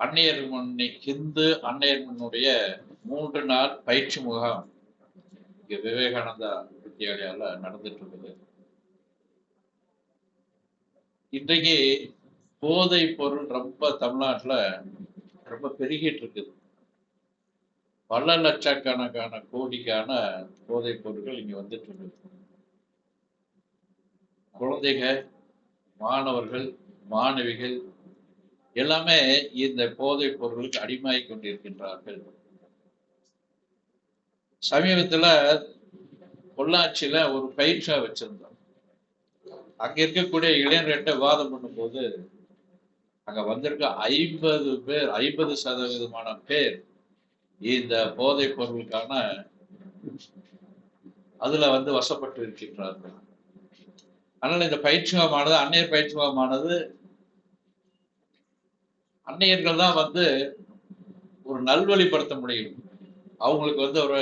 அன்னையர் முன்னி ஹிந்து அன்னையர் முன்னுடைய மூன்று நாள் பயிற்சி முகாம் இங்கே விவேகானந்தா வித்தியாலயால நடந்துட்டு இருக்குது இன்றைக்கு போதை பொருள் ரொம்ப தமிழ்நாட்டுல ரொம்ப பெருகிட்டு இருக்குது பல லட்சக்கணக்கான கோடிக்கான போதைப் பொருட்கள் இங்க வந்துட்டு இருக்குது குழந்தைகள் மாணவர்கள் மாணவிகள் எல்லாமே இந்த போதைப் பொருளுக்கு அடிமையாகி கொண்டிருக்கின்றார்கள். சமீபத்துல பொள்ளாச்சியில ஒரு பயிற்சியா வச்சிருந்தோம். அங்க இருக்கக்கூடிய இளைஞர்கிட்ட வாதம் பண்ணும்போது அங்க வந்திருக்க ஐம்பது பேர் ஐம்பது சதவீதமான பேர் இந்த போதைப் பொருளுக்கான அதுல வந்து வசப்பட்டு இருக்கின்றார்கள். அதனால இந்த பயிற்சியமானது அன்னையர் பயிற்சியமானது அன்னையர்கள் தான் வந்து ஒரு நல்வழிப்படுத்த முடியும். அவங்களுக்கு வந்து ஒரு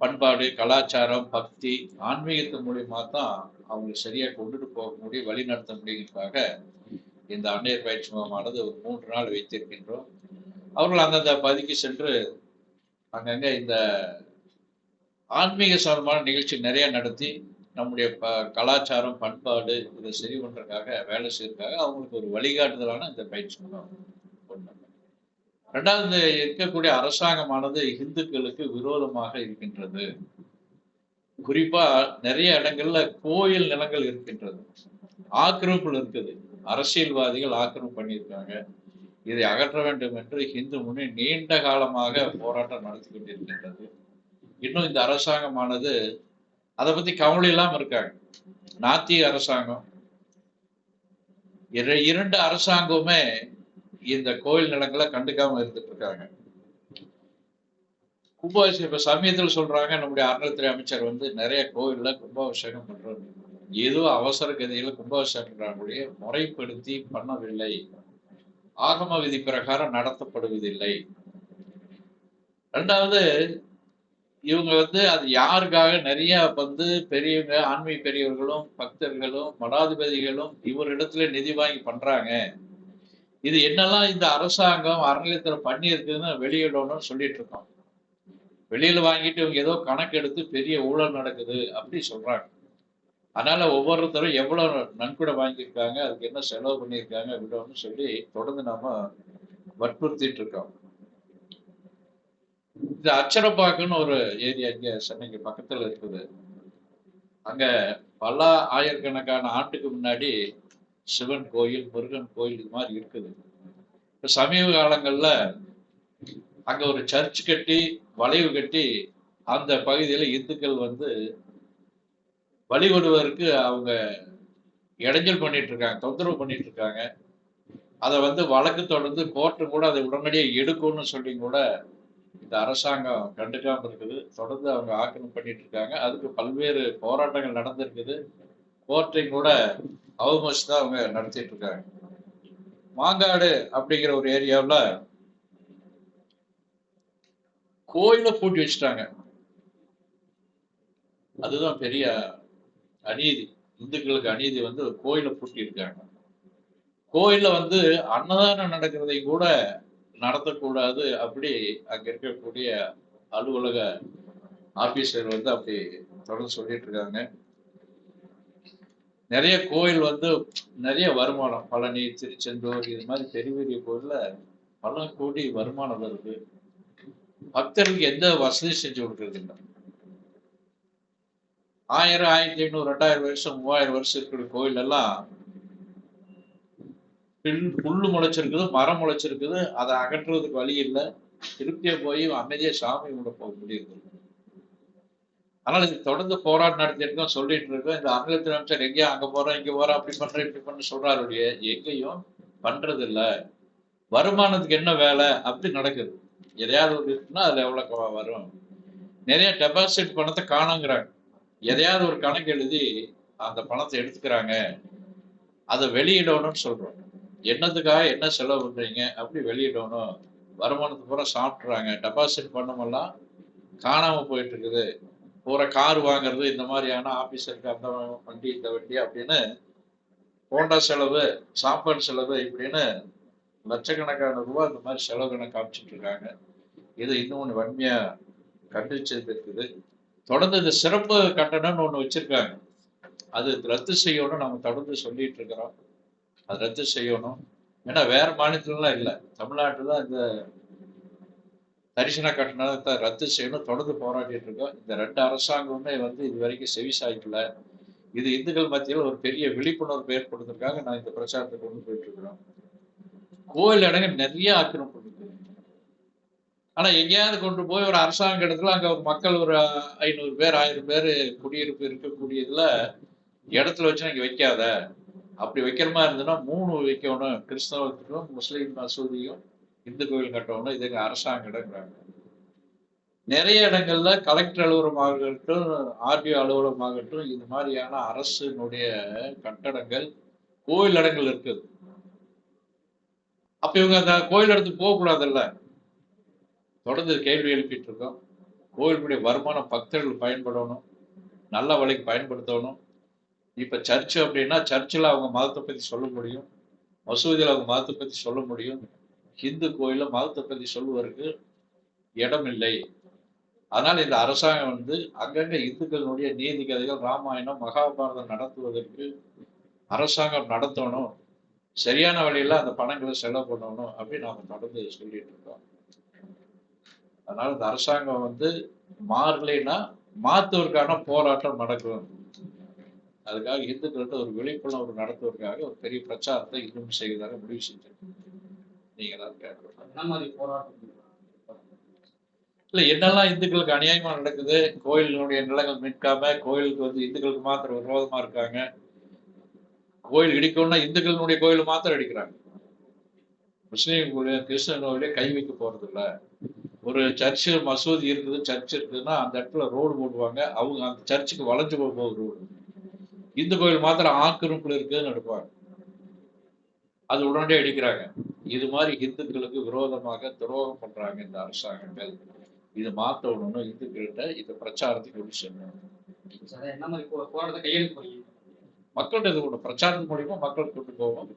பண்பாடு கலாச்சாரம் பக்தி ஆன்மீகத்தின் மூலியமா தான் அவங்க சரியா கொண்டுட்டு போக முடியும் வழி நடத்த முடியுங்கிறதுக்காக இந்த அன்னையர் பயிற்சி முகமானது ஒரு மூன்று நாள் வைத்திருக்கின்றோம். அவர்கள் அந்தந்த பதிக்கு சென்று அங்கங்கே இந்த ஆன்மீக சம்பந்தமான நிகழ்ச்சி நிறைய நடத்தி நம்முடைய ப கலாச்சாரம் பண்பாடு இதை சரி பண்றதுக்காக வேலை செய்யறதுக்காக அவங்களுக்கு ஒரு வழிகாட்டுதலான இந்த பயிற்சி முகாம் ரெண்டாவது இருக்கக்கூடிய அரசாங்கமானது இந்துக்களுக்கு விரோதமாக இருக்கின்றது. குறிப்பா நிறைய இடங்கள்ல கோயில் நிலங்கள் இருக்கின்றது. ஆக்கிரமிப்புகள் இருக்குது. அரசியல்வாதிகள் ஆக்கிரமிப்பு பண்ணியிருக்காங்க. இதை அகற்ற வேண்டும் என்று இந்து முன்னணி நீண்ட காலமாக போராட்டம் நடத்தி கொண்டிருக்கின்றது. இன்னும் இந்த அரசாங்கமானது அதை பத்தி கவலை இல்லாம இருக்காங்க. நாத்திக அரசாங்கம். இர- இரண்டு அரசாங்கமுமே இந்த கோயில் நிலங்களை கண்டுக்காம இருந்துட்டு இருக்காங்க. கும்பாபிஷேகம் இப்ப சமயத்தில் சொல்றாங்க நம்முடைய அறநிலைத்துறை அமைச்சர் வந்து நிறைய கோயில்ல கும்பாபிஷேகம் பண்றாரு. ஏதோ அவசர கதையில கும்பாபிஷேகம் முறைப்படுத்தி பண்ணவில்லை. ஆகம விதி பிரகாரம் நடத்தப்படுவதில்லை. ரெண்டாவது இவங்க வந்து அது யாருக்காக? நிறைய வந்து பெரியவங்க ஆன்மீக பெரியவர்களும் பக்தர்களும் மடாதிபதிகளும் இவரிடத்துல நிதி வாங்கி பண்றாங்க. இது என்னெல்லாம் இந்த அரசாங்கம் அறநிலையத்துல பண்ணி இருக்குதுன்னு வெளியிடணும்னு சொல்லிட்டு இருக்கோம் வெளியில வாங்கிட்டு இவங்க ஏதோ கணக்கு எடுத்து பெரிய ஊழல் நடக்குது அப்படி சொல்றாங்க. அதனால ஒவ்வொருத்தரும் எவ்வளவு நன்கொடை வாங்கியிருக்காங்க அதுக்கு என்ன செலவு பண்ணியிருக்காங்க விடணும்னு சொல்லி தொடர்ந்து நாம வற்புறுத்திட்டு இருக்கோம் இந்த அச்சரப்பாக்குன்னு ஒரு ஏரியா இங்க சென்னைக்கு பக்கத்துல இருக்குது. அங்க பல ஆயிரக்கணக்கான ஆண்டுக்கு முன்னாடி சிவன் கோயில் முருகன் கோயில் இது மாதிரி இருக்குது. இப்ப சமீப காலங்கள்ல அங்க ஒரு சர்ச் கட்டி வளைவு கட்டி அந்த பகுதியில இந்துக்கள் வந்து வழிபடுவதற்கு அவங்க இடைஞ்சல் பண்ணிட்டு இருக்காங்க தொந்தரவு பண்ணிட்டு இருக்காங்க அதை வந்து வழக்கு தொடர்ந்து கோர்ட்டு கூட அதை உடனடியாக எடுக்கும்னு சொல்லி கூட இந்த அரசாங்கம் கண்டுக்காம இருக்குது. தொடர்ந்து அவங்க ஆக்கிரமிப்பு பண்ணிட்டு இருக்காங்க. அதுக்கு பல்வேறு போராட்டங்கள் நடந்திருக்குது. கோர்ட்டையும் கூட அவமதிச்சு தான் அவங்க நடத்திட்டு இருக்காங்க. மாங்காடு அப்படிங்கிற ஒரு ஏரியாவுல கோயிலை பூட்டி வச்சுட்டாங்க. அதுதான் பெரிய அநீதி. இந்துக்களுக்கு அநீதி வந்து கோயிலை பூட்டி இருக்காங்க கோயிலில் வந்து அன்னதானம் நடக்கிறதை கூட நடத்தக்கூடாது அப்படி அங்க இருக்கக்கூடிய அலுவலக ஆபீசர் வந்து அப்படி தொடர்ந்து சொல்லிட்டு இருக்காங்க. நிறைய கோயில் வந்து நிறைய வருமானம் பழனி திருச்செந்தூர் இது மாதிரி பெரிய பெரிய கோயில்ல பல கோடி வருமானம் வருது. பக்தர்களுக்கு எந்த வசதி செஞ்சு கொடுக்கறது இல்லை. ஆயிரம் ஆயிரத்தி ஐநூறு ரெண்டாயிரம் வருஷம் மூவாயிரம் வருஷம் இருக்கிற கோயில் எல்லாம் பின் புல்லு முளைச்சிருக்குது மரம் முளைச்சிருக்குது அதை அகற்றுறதுக்கு வழி இல்லை. திருப்தியா போய் அமைதியா சாமி கும்பிட போக முடியுது அதனால இது தொடர்ந்து போராட்டம் நடத்திருக்கோம் சொல்லிட்டு இருக்கோம். இந்த அறநிலையத்துறை அமைச்சர் எங்கேயோ அங்க போறோம் இங்க போறோம் அப்படி பண்றேன் இப்படி பண்ண சொல்றாரு எங்கேயும் பண்றது இல்லை. வருமானத்துக்கு என்ன வேலை? அப்படி நடக்குது. எதையாவது ஒரு இருக்குன்னா அதுல எவ்வளவு வரும். நிறைய டெபாசிட் பணத்தை காணுங்கிறாங்க. எதையாவது ஒரு கணக்கு எழுதி அந்த பணத்தை எடுத்துக்கிறாங்க. அதை வெளியிடணும்னு சொல்றோம். என்னத்துக்காக என்ன செலவு பண்றீங்க? அப்படி வெளியிடணும். வருமானத்தை பூரா சாப்பிட்றாங்க. டெபாசிட் பண்ணமெல்லாம் காணாம போயிட்டு இருக்குது பூரா கார் வாங்குறது இந்த மாதிரியான ஆபீசருக்கு அந்த வண்டி இந்த வண்டி அப்படின்னு போண்டா செலவு சாப்பாடு செலவு இப்படின்னு லட்சக்கணக்கான ரூபாய் இந்த மாதிரி செலவு காமிச்சிட்டு இருக்காங்க இது இன்னும் ஒன்று வன்மையா கண்டிச்சது இருக்குது. தொடர்ந்து இந்த சிறப்பு கட்டணம்னு ஒன்று வச்சிருக்காங்க. அது ரத்து செய்யணும் நம்ம தொடர்ந்து சொல்லிட்டு இருக்கிறோம் அது ரத்து செய்யணும். ஏன்னா வேற மாநிலத்துலலாம் இல்லை. தமிழ்நாட்டில் தான் இந்த தரிசன கட்டணத்தை ரத்து செய்யணும் தொடர்ந்து போராடிட்டு இருக்கோம். இந்த ரெண்டு அரசாங்கமுமே வந்து இது வரைக்கும் செவி சாய்க்கல. இது இந்துக்கள் மத்தியில் ஒரு பெரிய விழிப்புணர்வு ஏற்படுத்துறதுக்காக நான் இந்த பிரச்சாரத்தை கொண்டு போயிட்டு இருக்கிறோம். கோயில் இடங்கள் நிறைய ஆக்கிரம் ஆனால் ஆனா எங்கேயாவது கொண்டு போய் ஒரு அரசாங்க இடத்துல அங்க ஒரு மக்கள் ஒரு ஐநூறு பேர் ஆயிரம் பேர் குடியிருப்பு இருக்கக்கூடியதுல இடத்துல வச்சு இங்க வைக்காத. அப்படி வைக்கிற மாதிரி இருந்ததுன்னா மூணு வைக்கணும். கிறிஸ்தவத்துக்கும் முஸ்லீம் மசூதியும் இந்து கோயில் கட்டணும் இதுக்கு அரசாங்க இடங்கிறாங்க நிறைய இடங்கள்ல கலெக்டர் அலுவலகமாகட்டும் ஆர்டிஓ அலுவலகமாகட்டும் இது மாதிரியான அரசினுடைய கட்டடங்கள் கோயில் இடங்கள் இருக்குது. அப்ப இவங்க அந்த கோயில் இடத்துக்கு போகக்கூடாதுல்ல? தொடர்ந்து கேள்வி எழுப்பிட்டு இருக்கோம். கோயிலுடைய வருமானம் பக்தர்கள் பயன்படணும். நல்ல வழிக்கு பயன்படுத்தணும். இப்போ சர்ச் அப்படின்னா சர்ச்சில் அவங்க மதத்தை பற்றி சொல்ல முடியும். மசூதியில் அவங்க மதத்தை பற்றி சொல்ல முடியும். ஹிந்து கோயிலில் மதத்தை பற்றி சொல்லுவதற்கு இடம் இல்லை. அதனால் இந்த அரசாங்கம் வந்து அங்கங்கே இந்துக்களுடைய நீதி கதைகள் ராமாயணம் மகாபாரதம் நடத்துவதற்கு அரசாங்கம் நடத்தணும். சரியான வழியில் அந்த பணங்களை செலவு பண்ணணும் அப்படின்னு நாம் தொடர்ந்து சொல்லிட்டு இருக்கோம். அதனால் இந்த அரசாங்கம் வந்து மாறலைன்னா மாத்துவதற்கான போராட்டம் நடக்கும். அதுக்காக இந்துக்கள்கிட்ட ஒரு விழிப்புணர்வு நடத்துவதற்காக ஒரு பெரிய பிரச்சாரத்தை இன்னும் செய்வதாக முடிவு செஞ்சிருக்கோம் நீங்க தான் போராட்டம் இல்ல என்னெல்லாம் இந்துக்களுக்கு அநியாயமா நடக்குது? கோயிலினுடைய நிலங்கள் மீட்காம கோயிலுக்கு வந்து இந்துக்களுக்கு மாத்திரம் விரோதமா இருக்காங்க. கோயில் இடிக்கணும்னா இந்துக்களினுடைய கோயில் மாத்திரம் அடிக்கிறாங்க. முஸ்லீம் கோயில் கிறிஸ்தவ கோயிலே கை வைக்க போறது இல்ல. ஒரு சர்ச்சு மசூதி இருக்குது சர்ச் இருக்குதுன்னா அந்த இடத்துல ரோடு போடுவாங்க. அவங்க அந்த சர்ச்சுக்கு வளைஞ்சு போக போகுது ரோடு. இந்து கோயில் மாத்திரம் ஆக்கிரமிப்புல இருக்குதுன்னு எடுப்பாங்க. அது உடனடியே அடிக்கிறாங்க. இது மாதிரி இந்துக்களுக்கு விரோதமாக துரோகம் பண்றாங்க இந்த அரசாங்கங்கள். இது மாத்தணும்னு இந்துக்கள்கிட்ட இந்த பிரச்சாரத்தை கொண்டு செல்லணும். மக்கள்கிட்ட இது கொண்டு பிரச்சாரத்து மூலியமா மக்கள் கொண்டு போவோம்.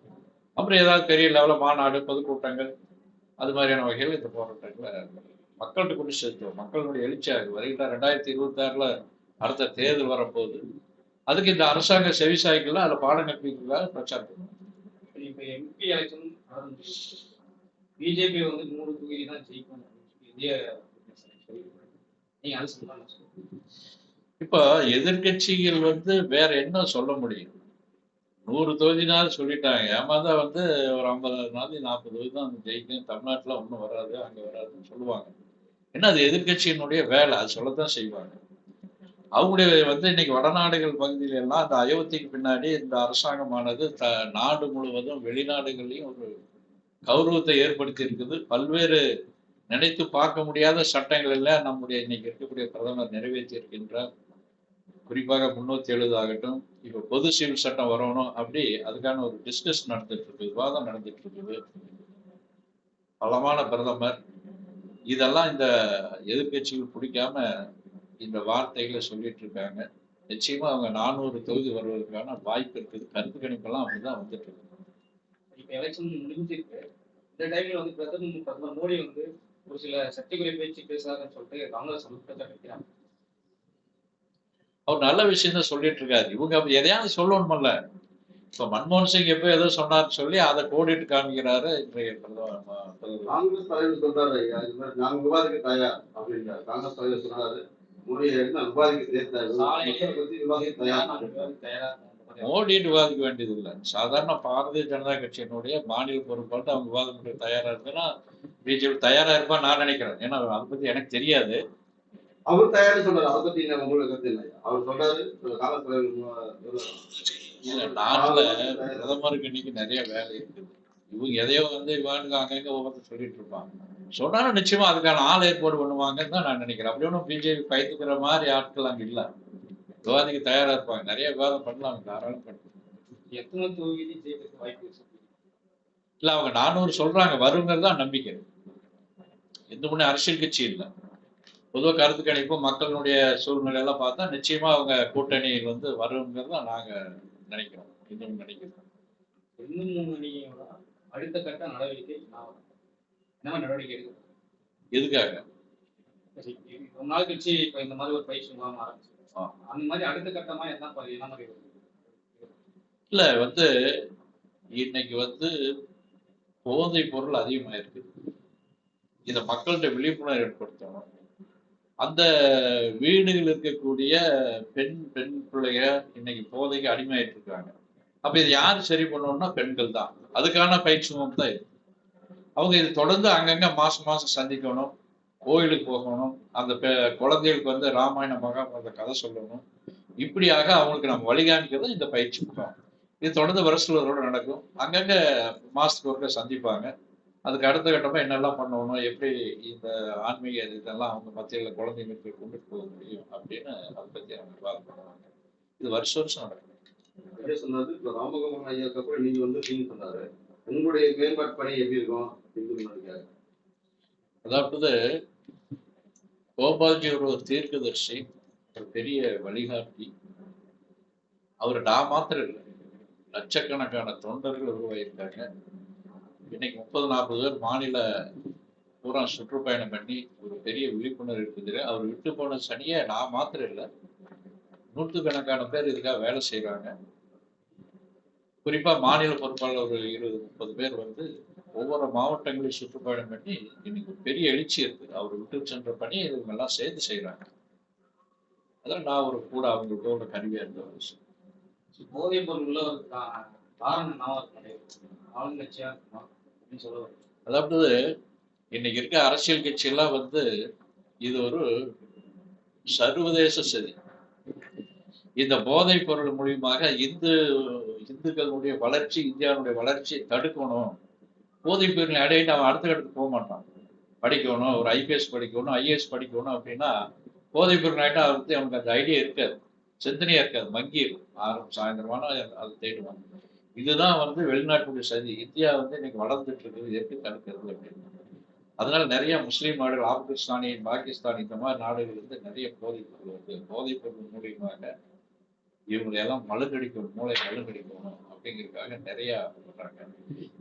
அப்புறம் ஏதாவது பெரிய லெவலில் மாநாடு பொதுக்கூட்டங்கள் அது மாதிரியான வகையில் இந்த போராட்டங்களை மக்கள்கிட்ட கொண்டு சேர்த்துவோம். மக்களுடைய எழுச்சியாக வருகின்ற ரெண்டாயிரத்தி இருபத்தி ஆறுல அடுத்த தேர்தல் வரப்போகுது அதுக்கு இந்த அரசாங்க செவிசாய்க்கெல்லாம் அதில் பாடம் கற்பிக்கிறதுக்காக பிரச்சாரம் இப்ப எம்பி எலெக்ஷன் பிஜேபி வந்து மூணு தொகுதி தான் ஜெயிக்கும் இந்திய நீங்க அது சொல்லலாம் இப்போ எதிர்க்கட்சிகள் வந்து வேற என்ன சொல்ல முடியும்? நூறு தொகுதினாலும் சொல்லிட்டாங்க. ஏமாந்தா வந்து ஒரு ஐம்பது நாள் நாற்பது தொகுதி தான் ஜெயிக்கும். தமிழ்நாட்டில் ஒன்றும் வராது அங்கே வராதுன்னு சொல்லுவாங்க. ஏன்னா அது எதிர்க்கட்சியினுடைய வேலை? அது சொல்லத்தான் செய்வாங்க. அவங்களுடைய வந்து இன்னைக்கு வடநாடுகள் பகுதியில எல்லாம் அந்த அயோத்திக்கு பின்னாடி இந்த அரசாங்கமானது த நாடு முழுவதும் வெளிநாடுகள்லையும் ஒரு கௌரவத்தை ஏற்படுத்தி இருக்குது பல்வேறு நினைத்து பார்க்க முடியாத சட்டங்கள் எல்லாம் நம்முடைய இன்னைக்கு இருக்கக்கூடிய பிரதமர் நிறைவேற்றி இருக்கின்றார் குறிப்பாக முன்னூத்தி எழுபது ஆகட்டும் இப்ப பொது சிவில் சட்டம் வரணும் அப்படி அதுக்கான ஒரு டிஸ்கஸ் நடந்துட்டு இருக்கு விவாதம் நடந்துட்டு இருக்குது பலமான பிரதமர். இதெல்லாம் இந்த எதிர்க்கட்சிகள் பிடிக்காம இந்த வார்த்தைகளை சொல்லிட்டு இருக்காங்க. நிச்சயமா அவங்க நானூறு தொகுதி வருவதற்கான வாய்ப்பு இருக்குது. கருத்து கணிப்பெல்லாம் அப்படிதான் வந்துட்டு இருக்கு. இப்ப எலெக்ஷன் முடிஞ்சிருக்கு. இந்த டைம்ல வந்து பிரதமர் பிரதமர் மோடி வந்து ஒரு சில சர்ச்சைக்குரிய பேச்சு பேசுறாருன்னு சொல்லிட்டு காங்கிரஸ் வந்து குற்றச்சாட்டு வைக்கிறாங்க அவர் நல்ல விஷயம் தான் சொல்லிட்டு இருக்காரு. இவங்க எதையாவது சொல்லணுமல்ல. இப்ப மன்மோகன் சிங் எப்போ ஏதோ சொன்னார்னு சொல்லி அதை கோடிட்டு காமிக்கிறாரு இன்றைய. காங்கிரஸ் தலைவர் சொல்றாரு நாங்க விவாதிக்க தயார் அப்படின்றாரு. காங்கிரஸ் தலைவர் சொன்னாரு மோடி நான் விவாதிக்க தயார் தயார் தயாரா வேண்டியது இல்லை சாதாரண பாரதிய ஜனதா கட்சியினுடைய மாநில பொறுப்பாட்டு அவங்க விவாதம் பண்ண தயாரா இருக்குன்னா பிஜேபி தயாரா இருப்பான்னு நான் நினைக்கிறேன். ஏன்னா அதை பத்தி எனக்கு தெரியாது. அவர் தயார்னு சொல்றாரு அதை பத்தி உங்களுக்கு கருத்து இல்லை அவர் சொல்றாரு நாட்டுல பிரதமருக்கு இன்னைக்கு நிறைய வேலை இருக்குது. இவங்க எதையோ வந்து இவானுக்கு அங்கங்க ஒவ்வொருத்தர் சொல்லிட்டு இருப்பாங்க. சொன்னாலும் நிச்சயமா அதுக்கான ஆள் ஏற்பாடு பண்ணுவாங்கன்னு தான் நான் நினைக்கிறேன். அப்படி ஒன்றும் பிஜேபி பயந்துக்கிற மாதிரி ஆட்கள் அங்க இல்ல. விவாதிக்க தயாரா இருப்பாங்க. நிறைய விவாதம் பண்ணலாம் தாராளம் பண்ணலாம். எத்தனை தொகுதி ஜெயிக்கிறதுக்கு வாய்ப்பு இல்ல அவங்க நானூறு சொல்றாங்க. வருங்கிறது தான் நம்பிக்கை. எந்த ஒண்ணு அரசியல் கட்சி இல்லை. பொதுவாக கருத்து கணிப்பு மக்களுடைய சூழ்நிலை எல்லாம் பார்த்தா நிச்சயமா அவங்க கூட்டணி வந்து வருங்கிறது தான் நாங்க நினைக்கிறோம். இன்னும் நினைக்கிறோம். அணியோட அடுத்த கட்ட நடவடிக்கை நான் என்ன நடவடிக்கை எடுக்கும் எதுக்காக? ரொம்ப நாள் கழிச்சு இப்போ இந்த மாதிரி ஒரு பயிற்சி முகாம் ஆரம்பிச்சு ஆ. அந்த மாதிரி அடுத்த கட்டமா என்ன என்ன மாதிரி? இல்ல வந்து இன்னைக்கு வந்து போதைப் பொருள் அதிகமா இருக்கு இத மக்கள்கிட்ட விழிப்புணர்வு ஏற்படுத்தணும். அந்த வீடுகள் இருக்கக்கூடிய பெண் பெண் பிள்ளைக இன்னைக்கு போதைக்கு அடிமையாயிட்டு இருக்காங்க. அப்ப இது யார் சரி பண்ணணும்னா பெண்கள் தான். அதுக்கான பயிற்சி முகாம் தான் இது. அவங்க இது தொடர்ந்து அங்கங்க மாசம் மாசம் சந்திக்கணும். கோயிலுக்கு போகணும். அந்த பெ- குழந்தைகளுக்கு வந்து ராமாயண மகாபாரத கதை சொல்லணும். இப்படியாக அவங்களுக்கு நம்ம வழிகாமிக்கிறது இந்த பயிற்சி முகாம். இது தொடர்ந்து வருஷத்துல நடக்கும். அங்கங்க மாசத்துக்கு ஒருக்க சந்திப்பாங்க. அதுக்கு அடுத்த கட்டமா என்னெல்லாம் பண்ணணும் எப்படி இந்த ஆன்மீக இதெல்லாம் அவங்க மத்தியில் குழந்தைங்களுக்கு கொண்டு போக முடியும் அப்படின்னு அதை பத்தி அவங்க விவாதம் பண்ணுவாங்க. இது வருஷம் வருஷம் நடக்கும். ஐயா சொன்னாரு. இப்போ ராமகுமாரன் அப்புறம் நீங்க வந்து நீங்க சொன்னாரு உங்களுடைய மேம்பாட்டு பணி எப்படி இருக்கும்? அப்படின்னு அதாவது கோபால்ஜி ஒரு தீர்க்கதரிசி ஒரு பெரிய வழிகாட்டி அவர் நான் மாத்திரம் இல்லை. லட்சக்கணக்கான தொண்டர்கள் உருவாகியிருக்காங்க இன்னைக்கு முப்பது நாற்பது பேர் மாநில பூரா சுற்றுப்பயணம் பண்ணி ஒரு பெரிய விழிப்புணர்வு இருக்குது அவர் விட்டு போன சனியை நான் மாத்திரம் இல்லை. நூற்றுக்கணக்கான பேர் இதுக்காக வேலை செய்கிறாங்க குறிப்பா மாநில பொறுப்பாளர் ஒரு இருபது முப்பது பேர் வந்து ஒவ்வொரு மாவட்டங்களையும் சுற்றுப்பயணம் பண்ணி இன்னைக்கு ஒரு பெரிய எழுச்சி இருக்கு. அவர் விட்டு சென்ற பணி இவங்க எல்லாம் சேர்ந்து செய்றாங்க. அதான் நான் ஒரு கூட அவங்களோட கருவியா இருந்த ஒரு விஷயம். போதைப் பொருள் உள்ள ஒரு காரணம். அதாவது இன்னைக்கு இருக்க அரசியல் கட்சி எல்லாம் வந்து இது ஒரு சர்வதேச சதி. இந்த போதைப் பொருள் மூலியமாக இந்து இந்துக்களுடைய வளர்ச்சி இந்தியாவுடைய வளர்ச்சி தடுக்கணும். போதைப் பொருளை அடையிட்டு அவன் அடுத்த கட்டத்துக்கு போக மாட்டான். படிக்கணும் ஒரு ஐபிஎஸ் படிக்கணும் ஐஏஎஸ் படிக்கணும் அப்படின்னா போதைப் பொருள் ஆகிட்டா அவருக்கு அவனுக்கு அந்த ஐடியா இருக்காது. சிந்தனையா இருக்காது. மங்கிடும் ஆரம்பம் சாயந்தரமான அதை தேடுவாங்க இதுதான் வந்து வெளிநாட்டுடைய சதி. இந்தியா வந்து இன்னைக்கு வளர்ந்துட்டு இருக்குது. எப்படி தடுக்கிறது அப்படின்னு. அதனால நிறைய முஸ்லீம் நாடுகள் ஆப்கானிஸ்தானி பாகிஸ்தான் இந்த மாதிரி நாடுகள் வந்து நிறைய போதைப் பொருள் வந்து போதைப் பொருள் மூலியமாக இவங்களை எல்லாம் மழுங்கடிக்கணும் மூளை மழுங்கடிக்கும் அப்படிங்கிறதுக்காக நிறைய பண்றாங்க.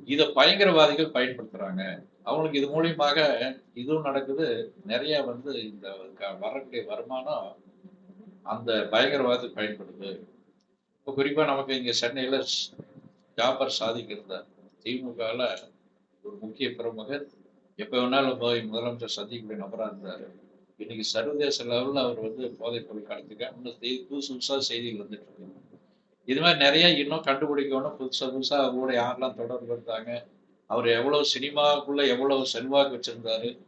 இதை பயங்கரவாதிகள் பயன்படுத்துறாங்க. அவங்களுக்கு இது மூலியமாக இதுவும் நடக்குது. நிறைய வந்து இந்த க- வரக்கூடிய வருமானம் அந்த பயங்கரவாதத்தை பயன்படுது. இப்போ குறிப்பா நமக்கு இங்க சென்னையில ஜாபர் சாதிக் இருந்தார் ஒரு முக்கிய பிரமுகர் எப்ப வேணாலும் போய் முதலமைச்சர் சந்திக்கக்கூடிய நபரா இருந்தாரு. இன்னைக்கு சர்வதேச லெவல்ல அவர் வந்து போதைப் பொருள் கடத்துக்க இன்னும் செய்- புதுசு புதுசா செய்திகள் வந்துட்டு இருக்கு. இது மாதிரி நிறைய இன்னும் கண்டுபிடிக்கணும். புதுசா புதுசா கூட யாரெல்லாம் தொடர்பு இருந்தாங்க அவர் எவ்வளவு சினிமாவுக்குள்ள எவ்வளவு செல்வாக்கு வச்சிருந்தாரு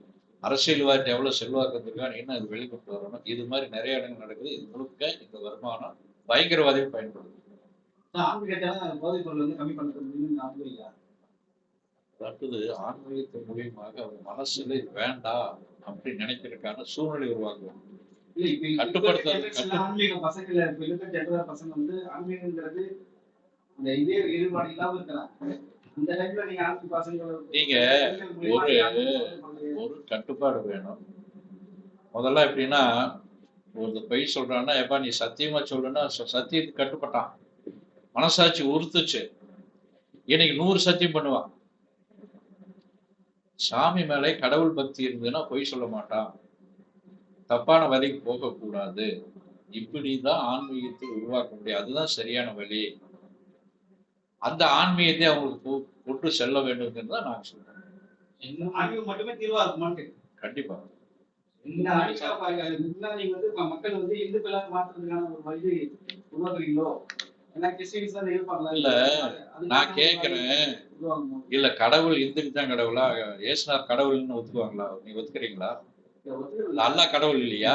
அரசியல்வாதி எவ்வளவு செல்வாக்கு வந்திருக்காரு இன்னும் அது வெளிக்கொண்டு வரணும். இது மாதிரி நிறைய இடங்கள் நடக்குது. இது முழுக்க இந்த வருமானம் பயங்கரவாதிகள் பயன்படுது ஆன்மீகத்தின் மூலியமாக அவர் மனசுல வேண்டாம். அப்படின்னு நினைக்கிறதுக்கான சூழ்நிலை உருவாக்குவோம் நீங்க ஒரு- ஒரு கட்டுப்பாடு வேணும். முதல்ல எப்படின்னா ஒரு பொய் சொல்றான்னா எப்பா நீ சத்தியமா சொல்லுன்னா சத்தியத்துக்கு கட்டுப்பட்டான். மனசாட்சி உறுத்துச்சு. இன்னைக்கு நூறு சத்தியம் பண்ணுவான். சாமி மேலே கடவுள் பக்தி இருந்ததுன்னா பொய் சொல்ல மாட்டான். தப்பான வழிக்கு போகக்கூடாது. இப்படிதான் ஆன்மீகத்தை உருவாக்க முடியும். அதுதான் சரியான வழி. அந்த ஆன்மீகத்தை அவங்களுக்கு கொண்டு செல்ல வேண்டும்ங்கிறது தான் நான் சொல்றேன். கண்டிப்பா. மக்கள் வந்து இந்துக்களாக மாற்றுறதுக்கான ஒரு வழி உருவாக்குறீங்களோ? ஏன்னா கிறிஸ்டின்ஸ் தான் இருப்பாங்களா இல்ல, நான் கேக்குறேன். இல்ல கடவுள் இந்துக்கு தான் கடவுளா? ஏசுனார் கடவுள்னு ஒத்துக்குவாங்களா? நீங்க ஒத்துக்கிறீங்களா. அல்லாஹ் கடவுள் இல்லையா?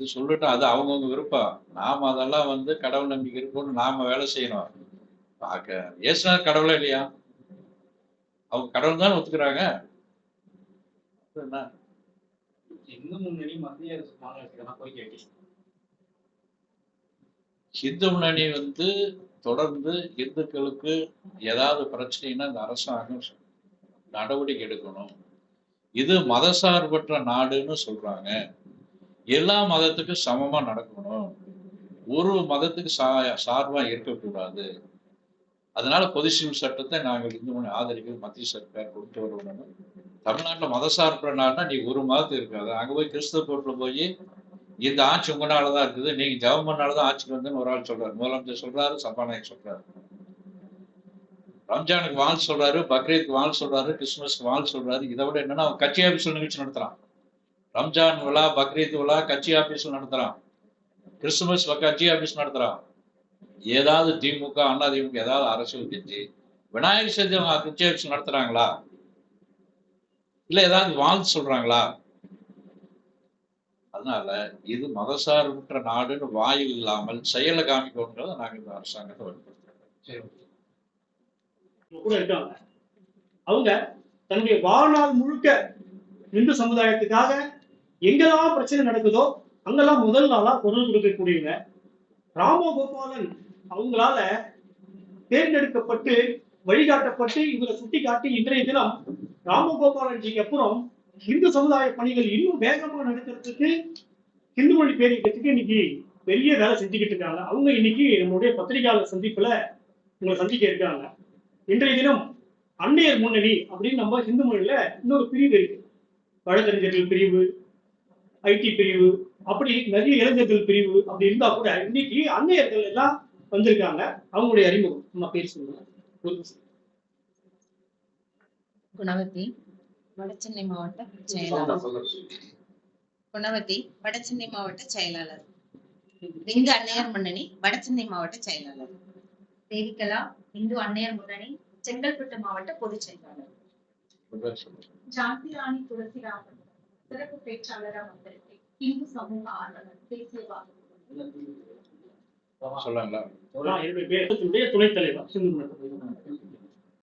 இது சொல்லட்டும் அது அவங்கவுங்க விருப்பம். நாம அதெல்லாம் வந்து கடவுள் நம்பிக்கை இருக்கும்னு நாம வேலை செய்யணும். பார்க்க ஏசுனார் கடவுளா இல்லையா? அவங்க கடவுள் தான் ஒத்துக்கிறாங்க? இந்து முன்னணி மத்திய அரசு மாநிலத்துக்கு போய் கேட்டி இந்து முன்னணி வந்து தொடர்ந்து இந்துக்களுக்கு ஏதாவது பிரச்சனைன்னா இந்த அரசாங்கம் நடவடிக்கை எடுக்கணும். இது மதசார்பற்ற நாடுன்னு சொல்றாங்க. எல்லா மதத்துக்கும் சமமா நடக்கணும். ஒரு மதத்துக்கு சா சார்பா இருக்கக்கூடாது. அதனால பொது சிவில் சட்டத்தை நாங்கள் இந்து மணி ஆதரிக்கிறது மத்திய சர்க்கார் கொண்டு வரணும் தமிழ்நாட்டில் மதசார்பற்ற நாடுனா நீ ஒரு மதத்து இருக்காது. அங்கே போய் கிறிஸ்தவ கோட்டில் போய் இந்த ஆட்சி உங்களால தான் இருக்குது. நீங்க ஜெபம் பண்ணால தான் ஆட்சிக்கு வந்துன்னு ஒரு ஆள் சொல்றாரு. முதலமைச்சர் சொல்றாரு சபாநாயகர் சொல்றாரு. ரம்ஜானுக்கு வாழ் சொல்றாரு பக்ரீத்துக்கு வாழ் சொல்றாரு கிறிஸ்துமஸ்க்கு வாழ் சொல்றாரு. இதை விட என்னன்னா அவன் கட்சி ஆபீஸ்ல நிகழ்ச்சி நடத்துறான். ரம்ஜான் விழா பக்ரீத் விழா கட்சி ஆபீஸ்ல நடத்துறான். கிறிஸ்துமஸ் கட்சி ஆபீஸ் நடத்துறான். ஏதாவது திமுக அண்ணா திமுக ஏதாவது அரசியல் கட்சி விநாயகர் சதுர்த்தி அவங்க கட்சி ஆபீஸ் நடத்துறாங்களா? இல்ல ஏதாவது வாழ்த்து சொல்றாங்களா? அதனால இது மதசார்பற்ற நாடுன்னு வாயில் இல்லாமல் செயலை காமிக்கணுங்கிறத நாங்கள் இந்த அரசாங்கத்தை வலியுறுத்துறோம். இருக்காங்க. அவங்க தன்னுடைய வாழ்நாள் முழுக்க இந்து சமுதாயத்துக்காக எங்கெல்லாம் பிரச்சனை நடக்குதோ அங்கெல்லாம் முதல் நாளா குரல் கொடுக்கக்கூடியவங்க. ராமகோபாலன் அவங்களால தேர்ந்தெடுக்கப்பட்டு வழிகாட்டப்பட்டு இவரை சுட்டி காட்டி இன்றைய தினம் ராமகோபாலன்ஜிக்கு அப்புறம் இந்து சமுதாய பணிகள் இன்னும் வேகமா நடக்கிறதுக்கு இந்து மொழி பேரியக்கத்துக்கு இன்னைக்கு பெரிய வேலை செஞ்சுக்கிட்டு இருக்காங்க. அவங்க இன்னைக்கு நம்மளுடைய பத்திரிகையாளர் சந்திப்புல உங்களை சந்திக்க இருக்காங்க. இன்றைய தினம் அன்னையர் முன்னணி அப்படின்னு நம்ம இந்து மொழியில இன்னொரு பிரிவு இருக்கு. வழக்கறிஞர்கள் பிரிவு ஐடி பிரிவு அப்படி நிறைய இளைஞர்கள் பிரிவு அப்படி இருந்தா கூட இன்னைக்கு அன்னையர்கள் எல்லாம் வந்திருக்காங்க. அவங்களுடைய அறிமுகம். நம்ம பேர் சொல்லுங்க குணவதி. வடசென்னை மாவட்ட செயலாளர். குணவதி வடசென்னை மாவட்ட செயலாளர். இந்து அன்னையர் முன்னணி வடசென்னை மாவட்ட செயலாளர். தேவிகலா இந்து அன்னையர் முன்னணி செங்கல்பட்டு மாவட்ட பொதுச் செயலாளர். ஜான்சி ராணி துளசிராமன் சிறப்பு பேச்சாளராக வந்திருக்கேன் இந்து சமூக ஆர்வலர் தேசியவாத துணைத் தலைவர்.